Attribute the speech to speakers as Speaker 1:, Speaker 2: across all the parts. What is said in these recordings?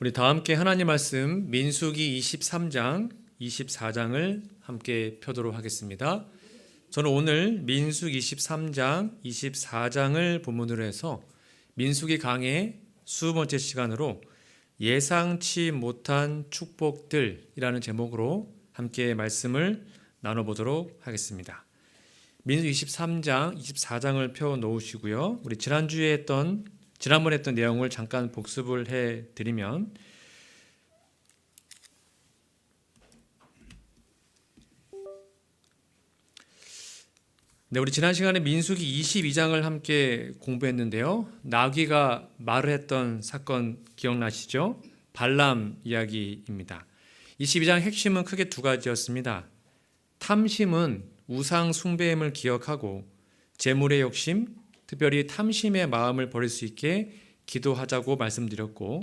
Speaker 1: 우리 다 함께 하나님 말씀 민수기 23장, 24장을 함께 펴도록 하겠습니다. 저는 오늘 민수기 23장, 24장을 본문으로 해서 민수기 강의 수 번째 시간으로 예상치 못한 축복들이라는 제목으로 함께 말씀을 나눠보도록 하겠습니다. 민수 23장, 24장을 펴 놓으시고요. 우리 지난주에 했던 지난번에 했던 내용을 잠깐 복습을 해 드리면 네, 우리 지난 시간에 민수기 22장을 함께 공부했는데요. 나귀가 말을 했던 사건 기억나시죠? 발람 이야기입니다. 22장 핵심은 크게 두 가지였습니다. 탐심은 우상 숭배임을 기억하고 재물의 욕심, 특별히 탐심의 마음을 버릴 수 있게 기도하자고 말씀드렸고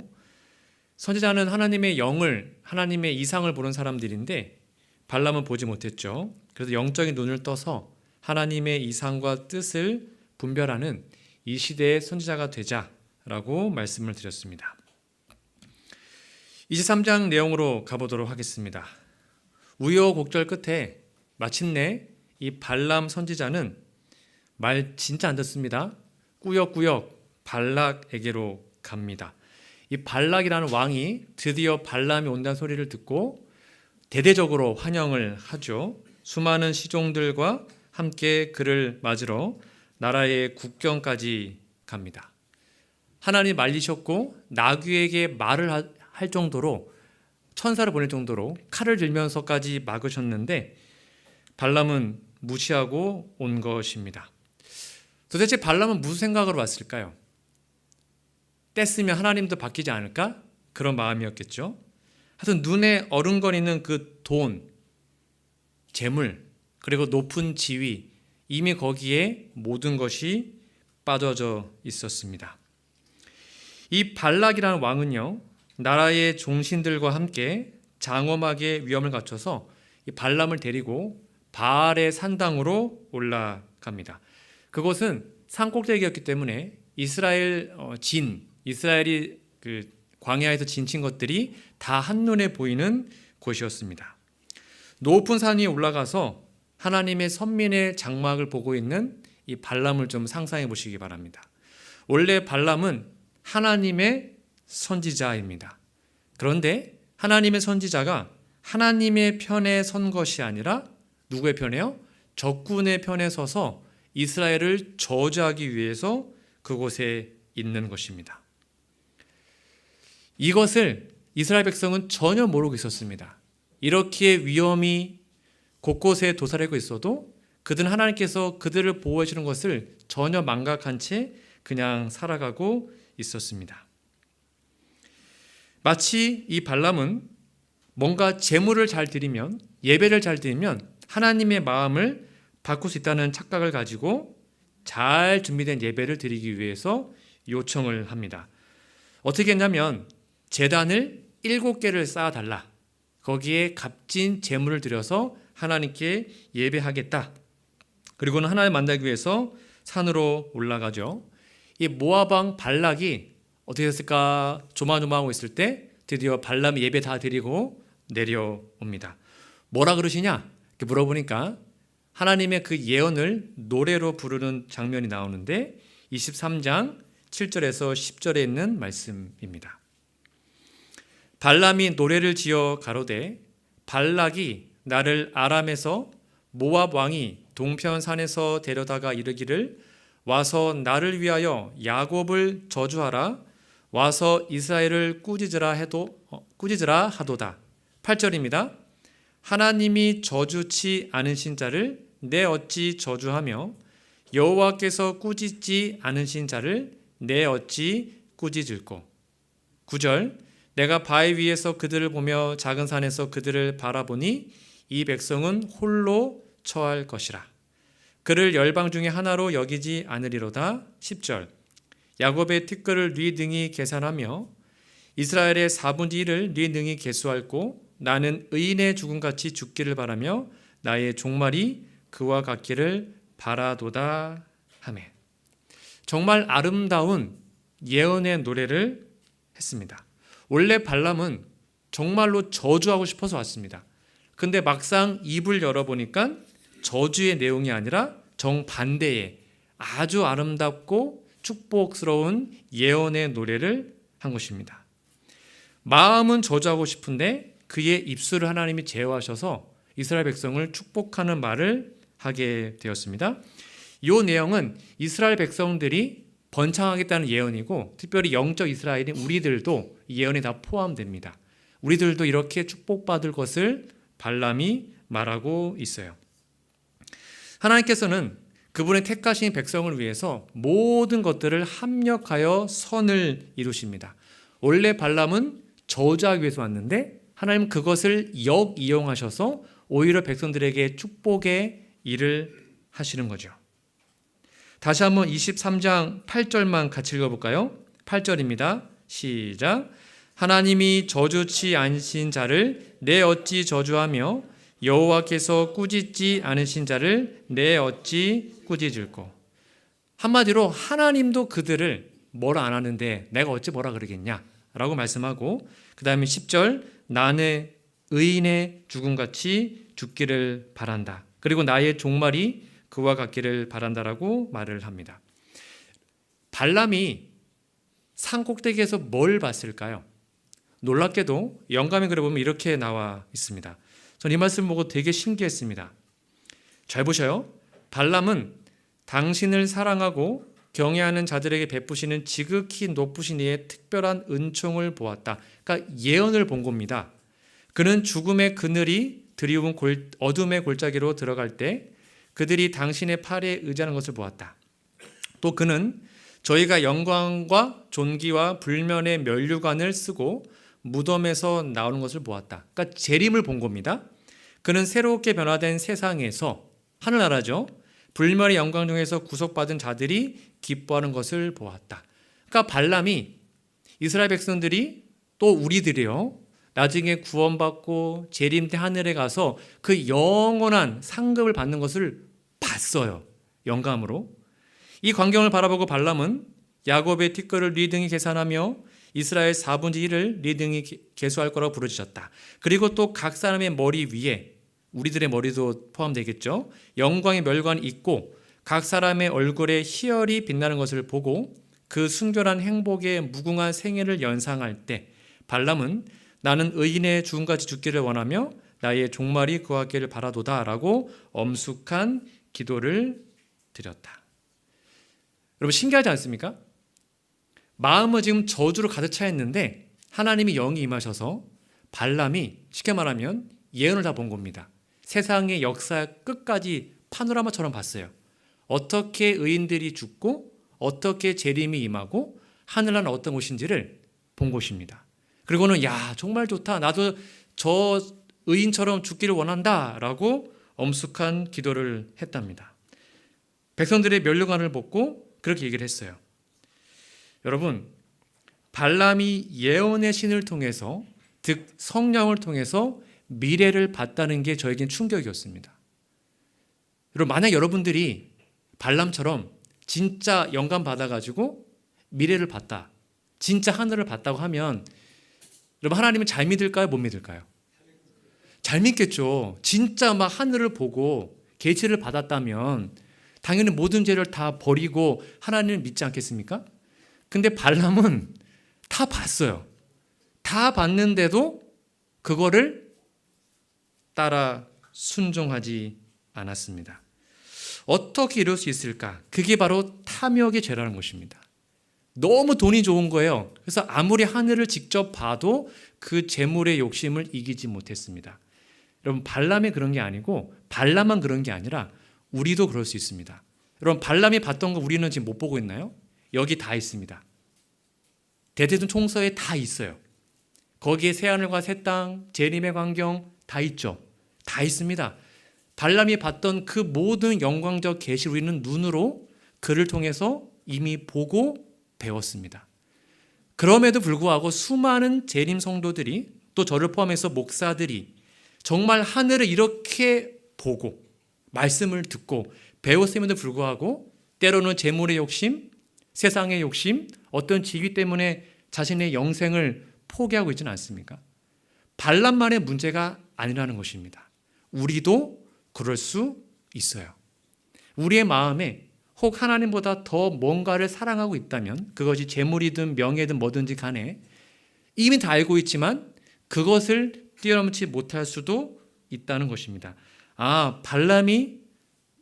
Speaker 1: 선지자는 하나님의 영을 하나님의 이상을 보는 사람들인데 발람은 보지 못했죠. 그래서 영적인 눈을 떠서 하나님의 이상과 뜻을 분별하는 이 시대의 선지자가 되자라고 말씀을 드렸습니다. 23장 내용으로 가보도록 하겠습니다. 우여곡절 끝에 마침내 이 발람 선지자는 말 진짜 안 듣습니다. 꾸역꾸역 발락에게로 갑니다. 이 발락이라는 왕이 드디어 발람이 온다는 소리를 듣고 대대적으로 환영을 하죠. 수많은 시종들과 함께 그를 맞으러 나라의 국경까지 갑니다. 하나님 말리셨고 나귀에게 말을 할 정도로 천사를 보낼 정도로 칼을 들면서까지 막으셨는데 발람은 무시하고 온 것입니다. 도대체 발람은 무슨 생각으로 왔을까요? 뗐으면 하나님도 바뀌지 않을까? 그런 마음이었겠죠. 하여튼 눈에 어른거리는 그 돈, 재물, 그리고 높은 지위, 이미 거기에 모든 것이 빠져져 있었습니다. 이 발락이라는 왕은요, 나라의 종신들과 함께 장엄하게 위험을 갖춰서 이 발람을 데리고 바알의 산당으로 올라갑니다. 그곳은 산꼭대기였기 때문에 이스라엘 어, 진, 이스라엘이 그 광야에서 진친 것들이 다 한눈에 보이는 곳이었습니다. 높은 산 위에 올라가서 하나님의 선민의 장막을 보고 있는 이 발람을 좀 상상해 보시기 바랍니다. 원래 발람은 하나님의 선지자입니다. 그런데 하나님의 선지자가 하나님의 편에 선 것이 아니라 누구의 편에요? 적군의 편에 서서 이스라엘을 저주하기 위해서 그곳에 있는 것입니다. 이것을 이스라엘 백성은 전혀 모르고 있었습니다. 이렇게 위험이 곳곳에 도사리고 있어도 그들은 하나님께서 그들을 보호해 주는 것을 전혀 망각한 채 그냥 살아가고 있었습니다. 마치 이 발람은 뭔가 재물을 잘 드리면 예배를 잘 드리면 하나님의 마음을 바꿀 수 있다는 착각을 가지고 잘 준비된 예배를 드리기 위해서 요청을 합니다. 어떻게 했냐면 재단을 일곱 개를 쌓아 달라. 거기에 값진 재물을 들여서 하나님께 예배하겠다. 그리고는 하나님 만나기 위해서 산으로 올라가죠. 이 모아방 발락이 어떻게 됐을까 조마조마하고 있을 때 드디어 발람이 예배 다 드리고 내려옵니다. 뭐라 그러시냐? 이렇게 물어보니까 하나님의 그 예언을 노래로 부르는 장면이 나오는데 23장 7절에서 10절에 있는 말씀입니다. 발람이 노래를 지어 가로되 발락이 나를 아람에서 모압 왕이 동편 산에서 데려다가 이르기를 와서 나를 위하여 야곱을 저주하라 와서 이스라엘을 꾸짖으라 해도 어, 꾸짖으라 하도다. 8절입니다. 하나님이 저주치 않으신 자를 내 어찌 저주하며 여호와께서 꾸짖지 않으신 자를 내 어찌 꾸짖을꼬. 9절 내가 바위 위에서 그들을 보며 작은 산에서 그들을 바라보니 이 백성은 홀로 처할 것이라. 그를 열방 중에 하나로 여기지 않으리로다. 10절 야곱의 티끌을 네 등이 계산하며 이스라엘의 4분의 1을 네 등이 계수할고 나는 의인의 죽음같이 죽기를 바라며 나의 종말이 그와 같기를 바라도다 하매 정말 아름다운 예언의 노래를 했습니다. 원래 발람은 정말로 저주하고 싶어서 왔습니다. 근데 막상 입을 열어보니까 저주의 내용이 아니라 정반대의 아주 아름답고 축복스러운 예언의 노래를 한 것입니다. 마음은 저주하고 싶은데 그의 입술을 하나님이 제어하셔서 이스라엘 백성을 축복하는 말을 하게 되었습니다. 이 내용은 이스라엘 백성들이 번창하겠다는 예언이고 특별히 영적 이스라엘인 우리들도 이 예언에 다 포함됩니다. 우리들도 이렇게 축복받을 것을 발람이 말하고 있어요. 하나님께서는 그분의 택하신 백성을 위해서 모든 것들을 합력하여 선을 이루십니다. 원래 발람은 저주하기 위해서 왔는데 하나님 그것을 역이용하셔서 오히려 백성들에게 축복의 일을 하시는 거죠. 다시 한번 23장 8절만 같이 읽어볼까요? 8절입니다. 시작. 하나님이 저주치 않으신 자를 내 어찌 저주하며 여호와께서 꾸짖지 않으신 자를 내 어찌 꾸짖을꼬. 한마디로 하나님도 그들을 뭐라 안 하는데 내가 어찌 뭐라 그러겠냐? 라고 말씀하고 그 다음에 10절 나는 의인의 죽음같이 죽기를 바란다. 그리고 나의 종말이 그와 같기를 바란다라고 말을 합니다. 발람이 산 꼭대기에서 뭘 봤을까요? 놀랍게도 영감의 글에 보면 이렇게 나와 있습니다. 전 이 말씀 보고 되게 신기했습니다. 잘 보셔요. 발람은 당신을 사랑하고 경외하는 자들에게 베푸시는 지극히 높으신 이의 특별한 은총을 보았다. 그러니까 예언을 본 겁니다. 그는 죽음의 그늘이 드리운 골, 어둠의 골짜기로 들어갈 때 그들이 당신의 팔에 의지하는 것을 보았다. 또 그는 저희가 영광과 존귀와 불면의 면류관을 쓰고 무덤에서 나오는 것을 보았다. 그러니까 재림을 본 겁니다. 그는 새롭게 변화된 세상에서 하늘나라죠. 불멸의 영광 중에서 구속받은 자들이 기뻐하는 것을 보았다. 그러니까 발람이 이스라엘 백성들이 또 우리들이요. 나중에 구원받고 재림 때 하늘에 가서 그 영원한 상급을 받는 것을 봤어요. 영감으로. 이 광경을 바라보고 발람은 야곱의 티끌을 리등이 계산하며 이스라엘 4분의 1을 리등이 계수할 거라고 부르짖었다. 그리고 또 각 사람의 머리 위에 우리들의 머리도 포함되겠죠. 영광의 멸관이 있고 각 사람의 얼굴에 희열이 빛나는 것을 보고 그 순결한 행복의 무궁한 생애를 연상할 때 발람은 나는 의인의 죽음같이 죽기를 원하며 나의 종말이 그와 같기를 바라도다라고 엄숙한 기도를 드렸다. 여러분 신기하지 않습니까? 마음은 지금 저주로 가득 차 있는데 하나님이 영이 임하셔서 발람이 쉽게 말하면 예언을 다 본 겁니다. 세상의 역사 끝까지 파노라마처럼 봤어요. 어떻게 의인들이 죽고 어떻게 재림이 임하고 하늘나라는 어떤 곳인지를 본 것입니다. 그리고는 야 정말 좋다. 나도 저 의인처럼 죽기를 원한다라고 엄숙한 기도를 했답니다. 백성들의 면류관을 벗고 그렇게 얘기를 했어요. 여러분 발람이 예언의 신을 통해서 즉 성령을 통해서 미래를 봤다는 게 저에겐 충격이었습니다. 여러분 만약 여러분들이 발람처럼 진짜 영감 받아가지고 미래를 봤다, 진짜 하늘을 봤다고 하면 여러분 하나님은 잘 믿을까요? 못 믿을까요? 잘 믿겠죠. 진짜 막 하늘을 보고 계시를 받았다면 당연히 모든 죄를 다 버리고 하나님을 믿지 않겠습니까? 근데 발람은 다 봤어요. 다 봤는데도 그거를 따라 순종하지 않았습니다. 어떻게 이룰 수 있을까? 그게 바로 탐욕의 죄라는 것입니다. 너무 돈이 좋은 거예요. 그래서 아무리 하늘을 직접 봐도 그 재물의 욕심을 이기지 못했습니다. 여러분 발람이 그런 게 아니고 발람만 그런 게 아니라 우리도 그럴 수 있습니다. 여러분 발람이 봤던 거 우리는 지금 못 보고 있나요? 여기 다 있습니다. 대대전 총서에 다 있어요. 거기에 새하늘과 새 땅, 재림의 광경 다 있죠. 다 있습니다. 발람이 봤던 그 모든 영광적 계시 우리는 눈으로 그를 통해서 이미 보고 배웠습니다. 그럼에도 불구하고 수많은 재림 성도들이 또 저를 포함해서 목사들이 정말 하늘을 이렇게 보고 말씀을 듣고 배웠음에도 불구하고 때로는 재물의 욕심, 세상의 욕심, 어떤 지위 때문에 자신의 영생을 포기하고 있지는 않습니까? 발람만의 문제가 아니라는 것입니다. 우리도 그럴 수 있어요. 우리의 마음에 혹 하나님보다 더 뭔가를 사랑하고 있다면 그것이 재물이든 명예든 뭐든지 간에 이미 다 알고 있지만 그것을 뛰어넘지 못할 수도 있다는 것입니다. 아, 발람이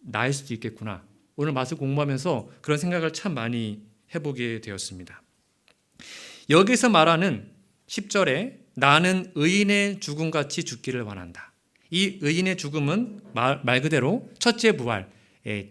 Speaker 1: 나일 수도 있겠구나. 오늘 마스 공부하면서 그런 생각을 참 많이 해보게 되었습니다. 여기서 말하는 10절에 나는 의인의 죽음같이 죽기를 원한다. 이 의인의 죽음은 말, 말 그대로 첫째 부활, 예,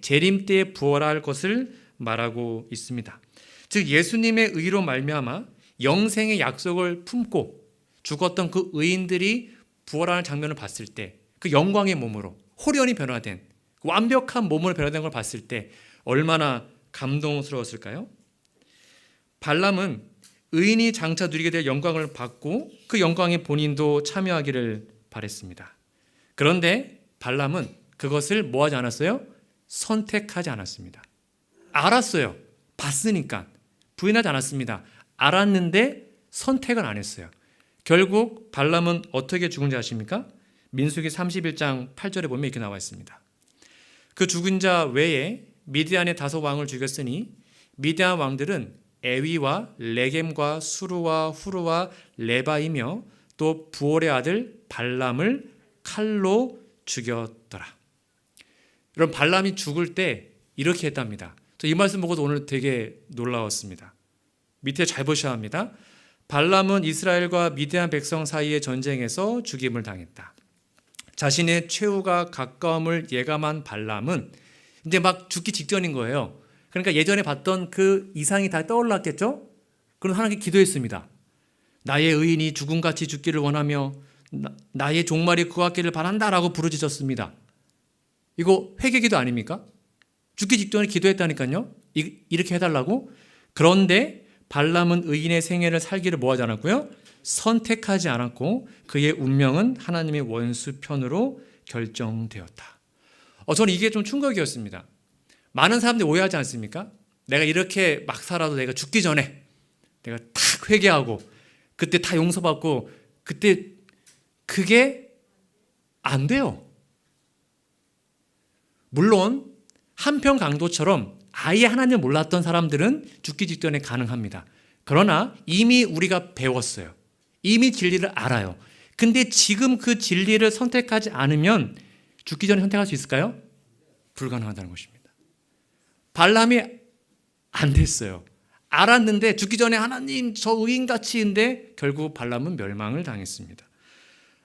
Speaker 1: 재림 때 부활할 것을 말하고 있습니다. 즉 예수님의 의로 말미암아 영생의 약속을 품고 죽었던 그 의인들이 부활하는 장면을 봤을 때 그 영광의 몸으로 호련히 변화된 그 완벽한 몸으로 변화된 걸 봤을 때 얼마나 감동스러웠을까요? 발람은 의인이 장차 누리게 될 영광을 받고 그 영광에 본인도 참여하기를 바랬습니다. 그런데 발람은 그것을 뭐 하지 않았어요? 선택하지 않았습니다. 알았어요. 봤으니까. 부인하지 않았습니다. 알았는데 선택을 안 했어요. 결국 발람은 어떻게 죽은지 아십니까? 민수기 31장 8절에 보면 이렇게 나와 있습니다. 그 죽은 자 외에 미디안의 다섯 왕을 죽였으니 미디안 왕들은 에위와 레겜과 수루와 후루와 레바이며 또 부올의 아들 발람을 칼로 죽였더라. 여러분 발람이 죽을 때 이렇게 했답니다. 저이 말씀 보고도 오늘 되게 놀라웠습니다. 밑에 잘 보셔야 합니다. 발람은 이스라엘과 미디안 백성 사이의 전쟁에서 죽임을 당했다. 자신의 최후가 가까움을 예감한 발람은 이제 막 죽기 직전인 거예요. 그러니까 예전에 봤던 그 이상이 다 떠올랐겠죠? 그럼 하나님께 기도했습니다. 나의 의인이 죽음같이 죽기를 원하며 나, 의 종말이 구하기를 바란다라고 부르짖었습니다. 이거 회개 기도 아닙니까? 죽기 직전에 기도했다니까요. 이, 이렇게 해달라고. 그런데 발람은 의인의 생애를 살기를 뭐하지 않았고요. 선택하지 않았고 그의 운명은 하나님의 원수 편으로 결정되었다. 어, 저는 이게 좀 충격이었습니다. 많은 사람들이 오해하지 않습니까? 내가 이렇게 막 살아도 내가 죽기 전에 내가 탁 회개하고 그때 다 용서받고 그때 그게 안 돼요. 물론 한편 강도처럼 아예 하나님을 몰랐던 사람들은 죽기 직전에 가능합니다. 그러나 이미 우리가 배웠어요. 이미 진리를 알아요. 근데 지금 그 진리를 선택하지 않으면 죽기 전에 선택할 수 있을까요? 불가능하다는 것입니다. 발람이 안 됐어요. 알았는데 죽기 전에 하나님 저 의인같이인데 결국 발람은 멸망을 당했습니다.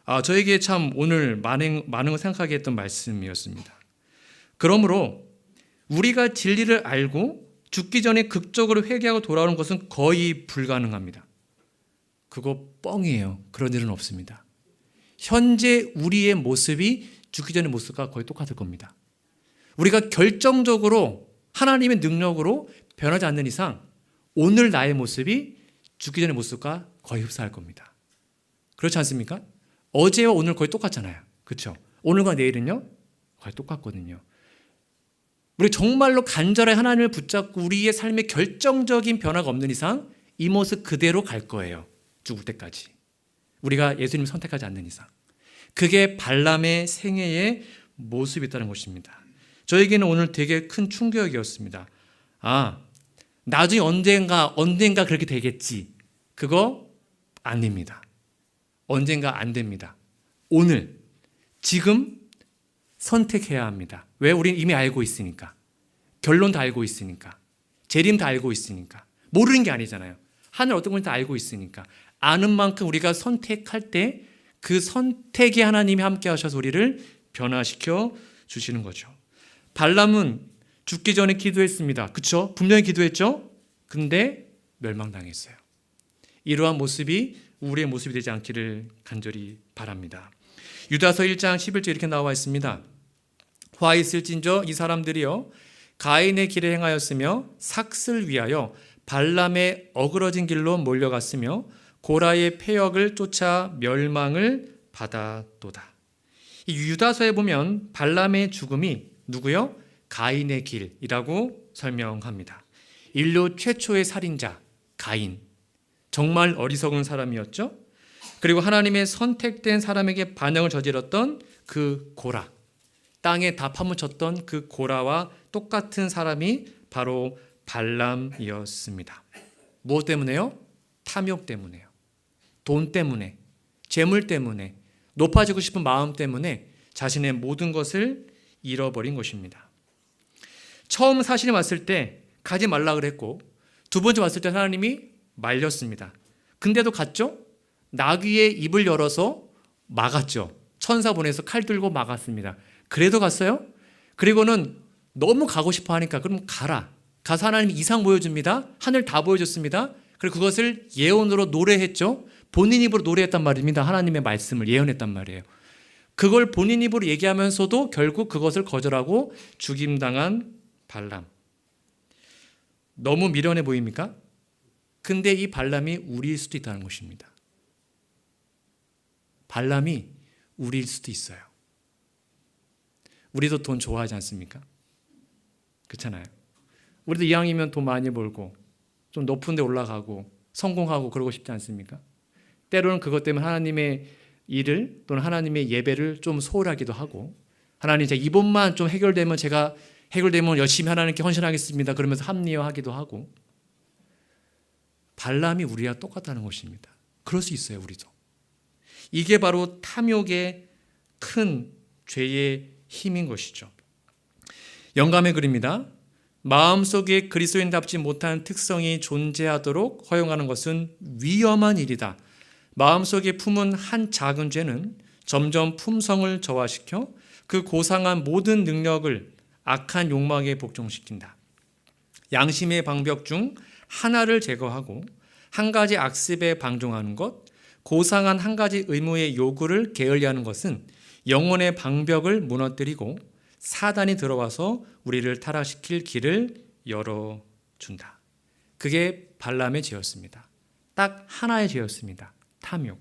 Speaker 1: 아, 저에게 참 오늘 많은, 많은 걸 생각하게 했던 말씀이었습니다. 그러므로 우리가 진리를 알고 죽기 전에 극적으로 회개하고 돌아오는 것은 거의 불가능합니다. 그거 뻥이에요. 그런 일은 없습니다. 현재 우리의 모습이 죽기 전의 모습과 거의 똑같을 겁니다. 우리가 결정적으로 하나님의 능력으로 변하지 않는 이상 오늘 나의 모습이 죽기 전의 모습과 거의 흡사할 겁니다. 그렇지 않습니까? 어제와 오늘 거의 똑같잖아요. 그렇죠? 오늘과 내일은요? 거의 똑같거든요. 우리 정말로 간절히 하나님을 붙잡고 우리의 삶에 결정적인 변화가 없는 이상 이 모습 그대로 갈 거예요. 죽을 때까지. 우리가 예수님 선택하지 않는 이상. 그게 발람의 생애의 모습이었다는 것입니다. 저에게는 오늘 되게 큰 충격이었습니다. 아, 나중에 언젠가, 언젠가 그렇게 되겠지. 그거 아닙니다. 언젠가 안 됩니다. 오늘, 지금 선택해야 합니다. 왜? 우린 이미 알고 있으니까. 결론 다 알고 있으니까. 재림 다 알고 있으니까. 모르는 게 아니잖아요. 하늘 어떤 건지 다 알고 있으니까. 아는 만큼 우리가 선택할 때 그 선택에 하나님이 함께 하셔서 우리를 변화시켜 주시는 거죠. 발람은 죽기 전에 기도했습니다. 그쵸? 분명히 기도했죠? 근데 멸망당했어요. 이러한 모습이 우리의 모습이 되지 않기를 간절히 바랍니다. 유다서 1장 11절 이렇게 나와 있습니다. 화 있을진저 이 사람들이요 가인의 길에 행하였으며 삭슬 위하여 발람의 어그러진 길로 몰려갔으며 고라의 폐역을 쫓아 멸망을 받았도다. 이 유다서에 보면 발람의 죽음이 누구요? 가인의 길이라고 설명합니다. 인류 최초의 살인자 가인. 정말 어리석은 사람이었죠. 그리고 하나님의 선택된 사람에게 반응을 저질렀던 그 고라, 땅에 다 파묻혔던 그 고라와 똑같은 사람이 바로 발람이었습니다. 무엇 때문에요? 탐욕 때문에요. 돈 때문에, 재물 때문에, 높아지고 싶은 마음 때문에 자신의 모든 것을 잃어버린 것입니다. 처음 사실이 왔을 때 가지 말라 그랬고 두 번째 왔을 때 하나님이 말렸습니다. 근데도 갔죠? 나귀의 입을 열어서 막았죠. 천사 보내서 칼 들고 막았습니다. 그래도 갔어요? 그리고는 너무 가고 싶어 하니까 그럼 가라. 가서 하나님 이상 보여줍니다. 하늘 다 보여줬습니다. 그리고 그것을 예언으로 노래했죠. 본인 입으로 노래했단 말입니다. 하나님의 말씀을 예언했단 말이에요. 그걸 본인 입으로 얘기하면서도 결국 그것을 거절하고 죽임당한 발람. 너무 미련해 보입니까? 근데 이 발람이 우리일 수도 있다는 것입니다. 발람이 우리일 수도 있어요. 우리도 돈 좋아하지 않습니까? 그렇잖아요. 우리도 이왕이면 돈 많이 벌고 좀 높은 데 올라가고 성공하고 그러고 싶지 않습니까? 때로는 그것 때문에 하나님의 일을 또는 하나님의 예배를 좀 소홀하기도 하고 하나님 이제 이번만 좀 해결되면 제가 해결되면 열심히 하나님께 헌신하겠습니다. 그러면서 합리화하기도 하고 발람이 우리와 똑같다는 것입니다. 그럴 수 있어요, 우리도. 이게 바로 탐욕의 큰 죄의 힘인 것이죠. 영감의 글입니다. 마음속에 그리스도인답지 못한 특성이 존재하도록 허용하는 것은 위험한 일이다. 마음속에 품은 한 작은 죄는 점점 품성을 저하시켜 그 고상한 모든 능력을 악한 욕망에 복종시킨다. 양심의 방벽 중 하나를 제거하고 한 가지 악습에 방종하는 것, 고상한 한 가지 의무의 요구를 게을리하는 것은 영혼의 방벽을 무너뜨리고 사단이 들어와서 우리를 타락시킬 길을 열어준다. 그게 발람의 죄였습니다. 딱 하나의 죄였습니다. 탐욕.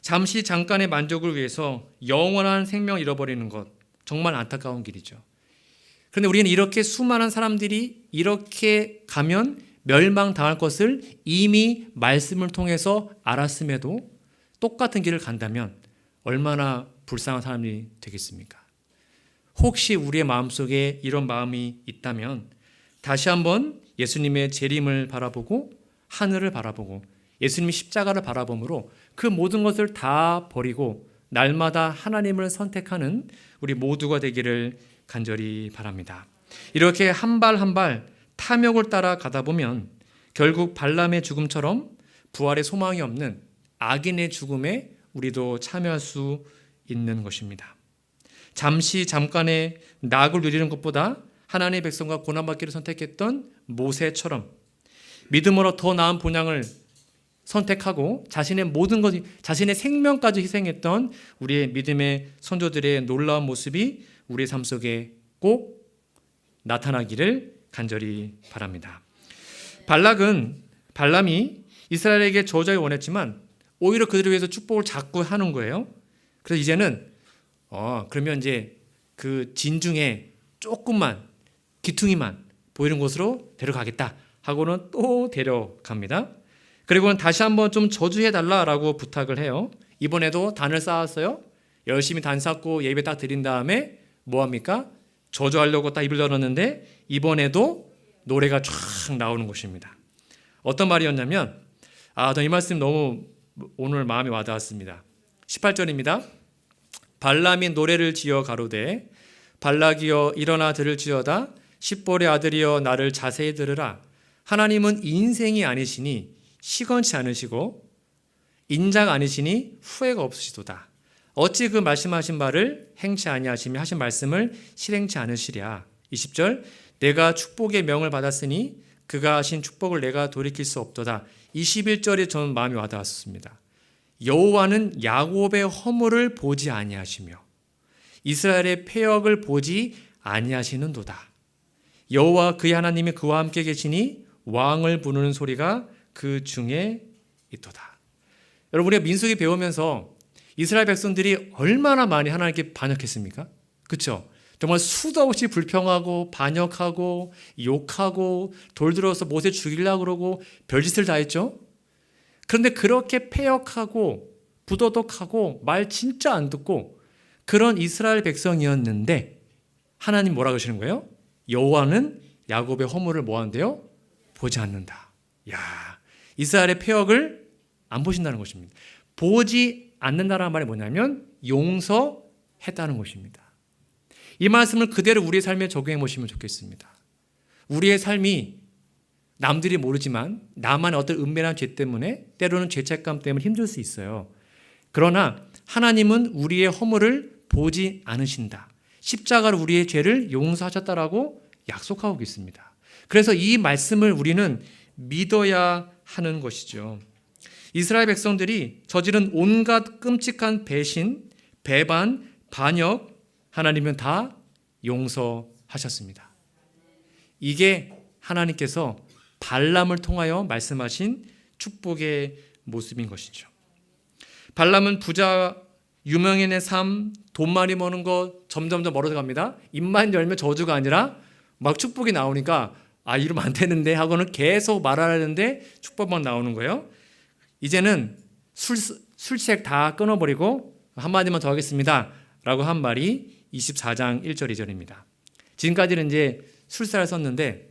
Speaker 1: 잠시 잠깐의 만족을 위해서 영원한 생명을 잃어버리는 것 정말 안타까운 길이죠. 그런데 우리는 이렇게 수많은 사람들이 이렇게 가면 멸망당할 것을 이미 말씀을 통해서 알았음에도 똑같은 길을 간다면 얼마나 불쌍한 사람이 되겠습니까? 혹시 우리의 마음속에 이런 마음이 있다면 다시 한번 예수님의 재림을 바라보고 하늘을 바라보고 예수님의 십자가를 바라봄으로 그 모든 것을 다 버리고 날마다 하나님을 선택하는 우리 모두가 되기를 간절히 바랍니다. 이렇게 한 발 한발 탐욕을 따라 가다 보면 결국 발람의 죽음처럼 부활의 소망이 없는 악인의 죽음에 우리도 참여할 수 있는 것입니다. 잠시 잠깐의 낙을 누리는 것보다 하나님의 백성과 고난받기를 선택했던 모세처럼 믿음으로 더 나은 본향을 선택하고 자신의 모든 것, 자신의 생명까지 희생했던 우리의 믿음의 선조들의 놀라운 모습이 우리의 삶 속에 꼭 나타나기를 간절히 바랍니다. 발락은 발람이 이스라엘에게 저주하기 원했지만 오히려 그들을 위해서 축복을 자꾸 하는 거예요. 그래서 이제는 어 그러면 이제 그 진중에 조금만 기퉁이만 보이는 곳으로 데려가겠다 하고는 또 데려갑니다. 그리고는 다시 한번 좀 저주해 달라라고 부탁을 해요. 이번에도 단을 쌓았어요. 열심히 단 쌓고 예배 딱 드린 다음에 뭐 합니까? 저주하려고 딱 입을 열었는데 이번에도 노래가 쫙 나오는 것입니다. 어떤 말이었냐면 아, 저 이 말씀 너무 오늘 마음에 와닿았습니다. 18절입니다. 발람이 노래를 지어 가로되 발락이여 일어나 들을지어다 십볼의 아들이여 나를 자세히 들으라 하나님은 인생이 아니시니 시건치 않으시고 인자가 아니시니 후회가 없으시도다 어찌 그 말씀하신 말을 행치 아니하시며 하신 말씀을 실행치 않으시랴 20절 내가 축복의 명을 받았으니 그가 하신 축복을 내가 돌이킬 수 없도다 21절에 저는 마음이 와닿았습니다 여호와는 야곱의 허물을 보지 아니하시며 이스라엘의 폐역을 보지 아니하시는도다. 여호와 그의 하나님이 그와 함께 계시니 왕을 부르는 소리가 그 중에 있도다. 여러분 우리가 민수기 배우면서 이스라엘 백성들이 얼마나 많이 하나님께 반역했습니까? 그렇죠? 정말 수도 없이 불평하고 반역하고 욕하고 돌들어서 모세 죽이려고 그러고 별짓을 다 했죠. 그런데 그렇게 패역하고 부도덕하고 말 진짜 안 듣고 그런 이스라엘 백성이었는데 하나님 뭐라 그러시는 거예요? 여호와는 야곱의 허물을 뭐 한대요? 보지 않는다. 야, 이스라엘의 폐역을 안 보신다는 것입니다. 보지 않는다라는 말이 뭐냐면 용서했다는 것입니다. 이 말씀을 그대로 우리의 삶에 적용해 보시면 좋겠습니다. 우리의 삶이 남들이 모르지만 나만의 어떤 은밀한 죄 때문에 때로는 죄책감 때문에 힘들 수 있어요. 그러나 하나님은 우리의 허물을 보지 않으신다. 십자가로 우리의 죄를 용서하셨다라고 약속하고 있습니다. 그래서 이 말씀을 우리는 믿어야 하는 것이죠. 이스라엘 백성들이 저지른 온갖 끔찍한 배신, 배반, 반역 하나님은 다 용서하셨습니다. 이게 하나님께서 발람을 통하여 말씀하신 축복의 모습인 것이죠. 발람은 부자 유명인의 삶, 돈 많이 버는 거 점점점 멀어져 갑니다. 입만 열면 저주가 아니라 막 축복이 나오니까 아 이러면 안 되는데 하고는 계속 말하는데 축복만 나오는 거예요. 이제는 술 술책 다 끊어버리고 한마디만 더 하겠습니다. 라고 한 말이 24장 1절 2절입니다. 지금까지는 이제 술사를 썼는데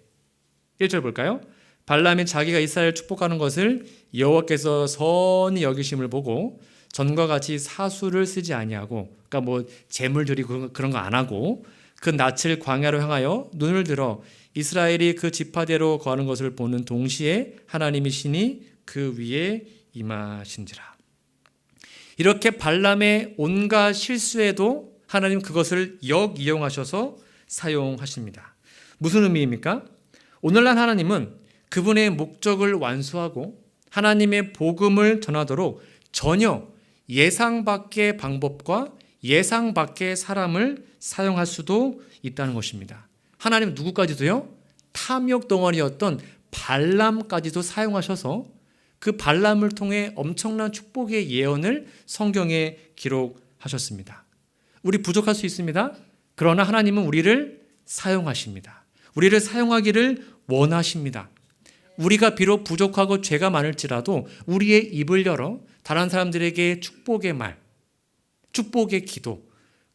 Speaker 1: 1절 볼까요? 발람이 자기가 이스라엘 축복하는 것을 여호와께서 선히 여기심을 보고 전과 같이 사수를 쓰지 아니하고 그러니까 뭐 재물 드리고 그런 거 안 하고 그 낯을 광야로 향하여 눈을 들어 이스라엘이 그 지파대로 거하는 것을 보는 동시에 하나님이 신이 그 위에 임하신지라. 이렇게 발람의 온갖 실수에도 하나님 그것을 역이용하셔서 사용하십니다. 무슨 의미입니까? 오늘날 하나님은 그분의 목적을 완수하고 하나님의 복음을 전하도록 전혀 예상 밖의 방법과 예상 밖의 사람을 사용할 수도 있다는 것입니다. 하나님 누구까지도요? 탐욕 덩어리였던 발람까지도 사용하셔서 그 발람을 통해 엄청난 축복의 예언을 성경에 기록하셨습니다. 우리 부족할 수 있습니다. 그러나 하나님은 우리를 사용하십니다. 우리를 사용하기를 원하십니다. 우리가 비록 부족하고 죄가 많을지라도 우리의 입을 열어 다른 사람들에게 축복의 말, 축복의 기도,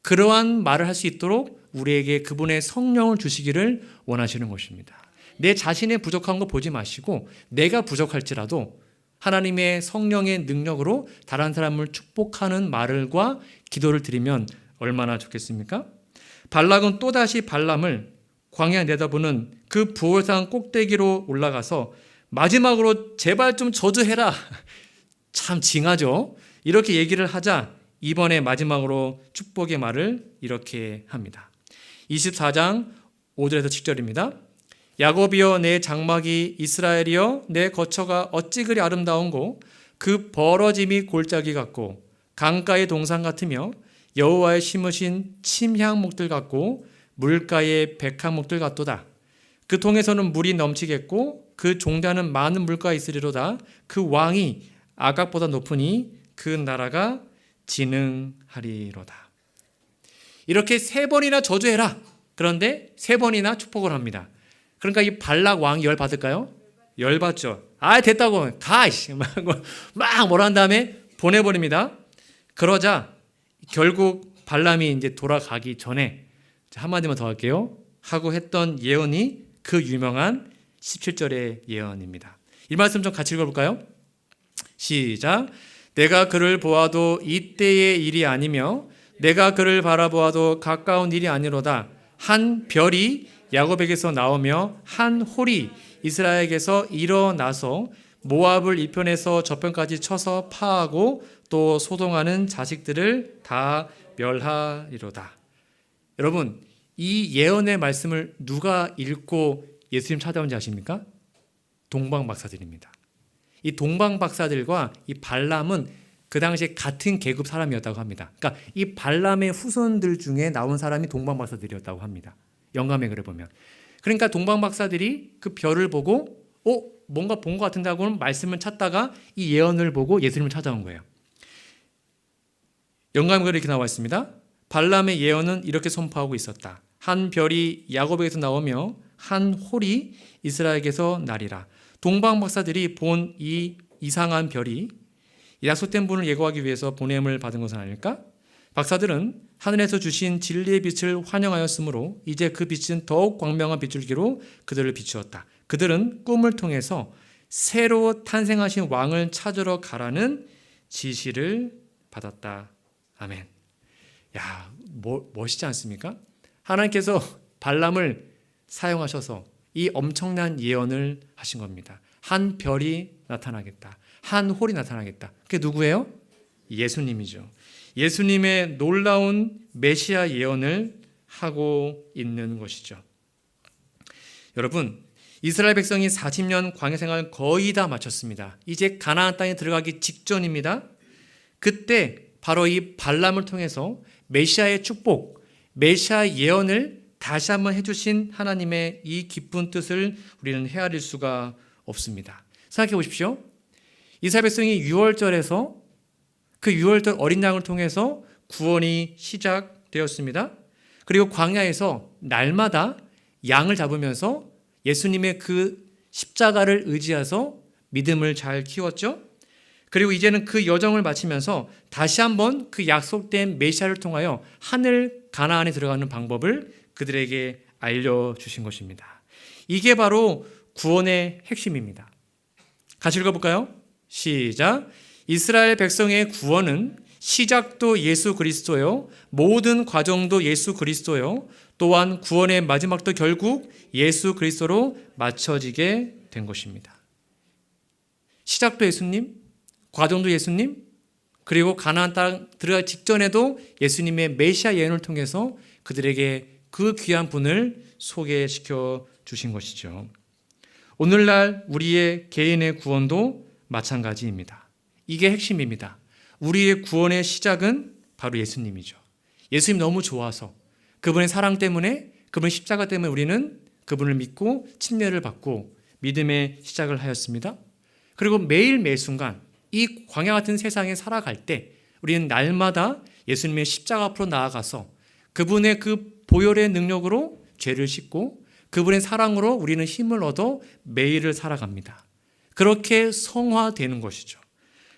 Speaker 1: 그러한 말을 할 수 있도록 우리에게 그분의 성령을 주시기를 원하시는 것입니다. 내 자신의 부족한 거 보지 마시고 내가 부족할지라도 하나님의 성령의 능력으로 다른 사람을 축복하는 말을과 기도를 드리면 얼마나 좋겠습니까? 발락은 또다시 발람을 광야 내다보는 그 부월산 꼭대기로 올라가서 마지막으로 제발 좀 저주해라. 참 징하죠. 이렇게 얘기를 하자 이번에 마지막으로 축복의 말을 이렇게 합니다. 24장 5절에서 7절입니다. 야곱이여 내 장막이 이스라엘이여 내 거처가 어찌 그리 아름다운고 그 벌어짐이 골짜기 같고 강가의 동산 같으며 여호와의 심으신 침향목들 같고 물가의 백향목들 같도다. 그 통에서는 물이 넘치겠고 그 종자는 많은 물가 있으리로다. 그 왕이 아각보다 높으니 그 나라가 진흥하리로다. 이렇게 세 번이나 저주해라. 그런데 세 번이나 축복을 합니다. 그러니까 이 발락 왕이 열 받을까요? 열 받죠. 아 됐다고 가 막 뭐라 한 다음에 보내버립니다. 그러자 결국 발람이 이제 돌아가기 전에 한마디만 더 할게요. 하고 했던 예언이 그 유명한 17절의 예언입니다. 이 말씀 좀 같이 읽어볼까요? 시작. 내가 그를 보아도 이때의 일이 아니며 내가 그를 바라보아도 가까운 일이 아니로다. 한 별이 야곱에게서 나오며 한 홀이 이스라엘에게서 일어나서 모압을 이편에서 저편까지 쳐서 파하고 또 소동하는 자식들을 다 멸하리로다. 여러분, 이 예언의 말씀을 누가 읽고 예수님 찾아온지 아십니까? 동방 박사들입니다. 이 동방 박사들과 이 발람은 그 당시에 같은 계급 사람이었다고 합니다. 그러니까 이 발람의 후손들 중에 나온 사람이 동방 박사들이었다고 합니다. 영감에 그래 보면. 그러니까 동방 박사들이 그 별을 보고 어 뭔가 본 것 같은데 하고는 말씀을 찾다가 이 예언을 보고 예수님을 찾아온 거예요. 영감에 이렇게 나와 있습니다. 발람의 예언은 이렇게 선포하고 있었다. 한 별이 야곱에게서 나오며 한 홀이 이스라엘에게서 나리라. 동방 박사들이 본 이 이상한 별이 약속된 분을 예고하기 위해서 보냄을 받은 것은 아닐까? 박사들은 하늘에서 주신 진리의 빛을 환영하였으므로 이제 그 빛은 더욱 광명한 빛줄기로 그들을 비추었다. 그들은 꿈을 통해서 새로 탄생하신 왕을 찾으러 가라는 지시를 받았다. 아멘. 야, 뭐, 멋있지 않습니까? 하나님께서 발람을 사용하셔서 이 엄청난 예언을 하신 겁니다. 한 별이 나타나겠다. 한 홀이 나타나겠다. 그게 누구예요? 예수님이죠. 예수님의 놀라운 메시아 예언을 하고 있는 것이죠. 여러분, 이스라엘 백성이 40년 광야 생활 거의 다 마쳤습니다. 이제 가나안 땅에 들어가기 직전입니다. 그때 바로 이 발람을 통해서 메시아의 축복, 메시아 예언을 다시 한번 해주신 하나님의 이 기쁜 뜻을 우리는 헤아릴 수가 없습니다. 생각해 보십시오. 이스라엘 백성이 6월절에서 그 6월절 어린 양을 통해서 구원이 시작되었습니다. 그리고 광야에서 날마다 양을 잡으면서 예수님의 그 십자가를 의지해서 믿음을 잘 키웠죠. 그리고 이제는 그 여정을 마치면서 다시 한번 그 약속된 메시아를 통하여 하늘 가나안에 들어가는 방법을 그들에게 알려 주신 것입니다. 이게 바로 구원의 핵심입니다. 같이 읽어 볼까요? 시작. 이스라엘 백성의 구원은 시작도 예수 그리스도요, 모든 과정도 예수 그리스도요, 또한 구원의 마지막도 결국 예수 그리스도로 맞춰지게 된 것입니다. 시작도 예수님, 과정도 예수님, 그리고 가나안 땅 들어가기 직전에도 예수님의 메시아 예언을 통해서 그들에게 그 귀한 분을 소개시켜 주신 것이죠. 오늘날 우리의 개인의 구원도 마찬가지입니다. 이게 핵심입니다. 우리의 구원의 시작은 바로 예수님이죠. 예수님 너무 좋아서 그분의 사랑 때문에 그분의 십자가 때문에 우리는 그분을 믿고 침례를 받고 믿음의 시작을 하였습니다. 그리고 매일 매 순간 이 광야 같은 세상에 살아갈 때 우리는 날마다 예수님의 십자가 앞으로 나아가서 그분의 그 보혈의 능력으로 죄를 씻고 그분의 사랑으로 우리는 힘을 얻어 매일을 살아갑니다. 그렇게 성화되는 것이죠.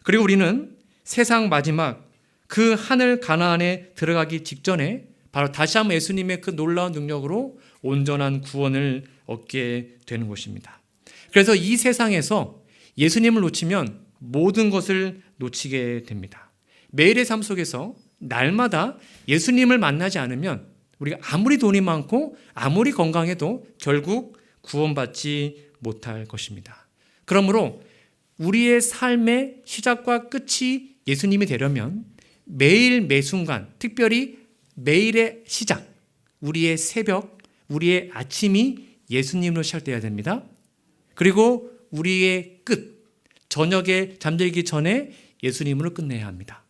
Speaker 1: 그리고 우리는 세상 마지막 그 하늘 가나안에 들어가기 직전에 바로 다시 한번 예수님의 그 놀라운 능력으로 온전한 구원을 얻게 되는 것입니다. 그래서 이 세상에서 예수님을 놓치면 모든 것을 놓치게 됩니다. 매일의 삶 속에서 날마다 예수님을 만나지 않으면 우리가 아무리 돈이 많고 아무리 건강해도 결국 구원받지 못할 것입니다. 그러므로 우리의 삶의 시작과 끝이 예수님이 되려면 매일 매 순간, 특별히 매일의 시작, 우리의 새벽, 우리의 아침이 예수님으로 시작돼야 됩니다. 그리고 우리의 끝, 저녁에 잠들기 전에 예수님으로 끝내야 합니다.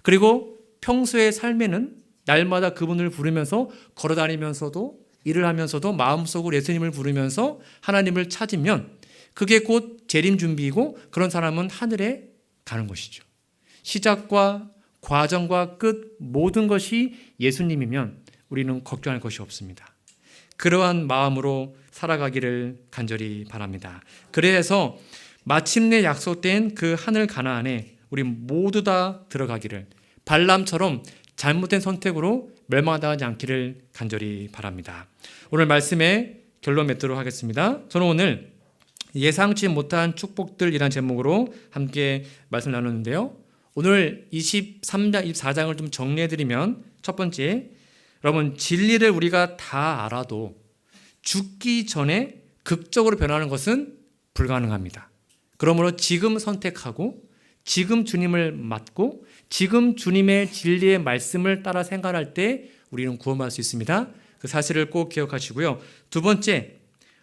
Speaker 1: 그리고 평소의 삶에는 날마다 그분을 부르면서 걸어 다니면서도 일을 하면서도 마음속으로 예수님을 부르면서 하나님을 찾으면 그게 곧 재림 준비이고 그런 사람은 하늘에 가는 것이죠. 시작과 과정과 끝 모든 것이 예수님이면 우리는 걱정할 것이 없습니다. 그러한 마음으로 살아가기를 간절히 바랍니다. 그래서 마침내 약속된 그 하늘 가나안에 우리 모두 다 들어가기를 발람처럼 잘못된 선택으로 멸망당하지 않기를 간절히 바랍니다. 오늘 말씀에 결론 맺도록 하겠습니다. 저는 오늘 예상치 못한 축복들이란 제목으로 함께 말씀 나누는데요. 오늘 23장, 24장을 좀 정리해드리면 첫 번째, 여러분 진리를 우리가 다 알아도 죽기 전에 극적으로 변하는 것은 불가능합니다. 그러므로 지금 선택하고 지금 주님을 맡고 지금 주님의 진리의 말씀을 따라 생각할 때 우리는 구원받을 수 있습니다. 그 사실을 꼭 기억하시고요. 두 번째,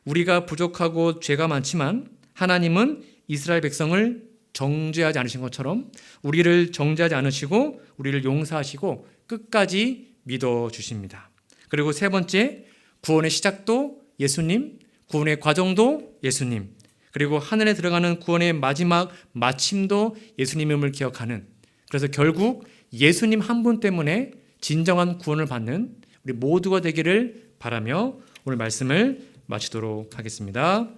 Speaker 1: 우리가 부족하고 죄가 많지만 하나님은 이스라엘 백성을 정죄하지 않으신 것처럼 우리를 정죄하지 않으시고 우리를 용서하시고 끝까지 믿어 주십니다. 그리고 세 번째, 구원의 시작도 예수님, 구원의 과정도 예수님, 그리고 하늘에 들어가는 구원의 마지막 마침도 예수님임을 기억하는 그래서 결국 예수님 한 분 때문에 진정한 구원을 받는 우리 모두가 되기를 바라며 오늘 말씀을 마치도록 하겠습니다.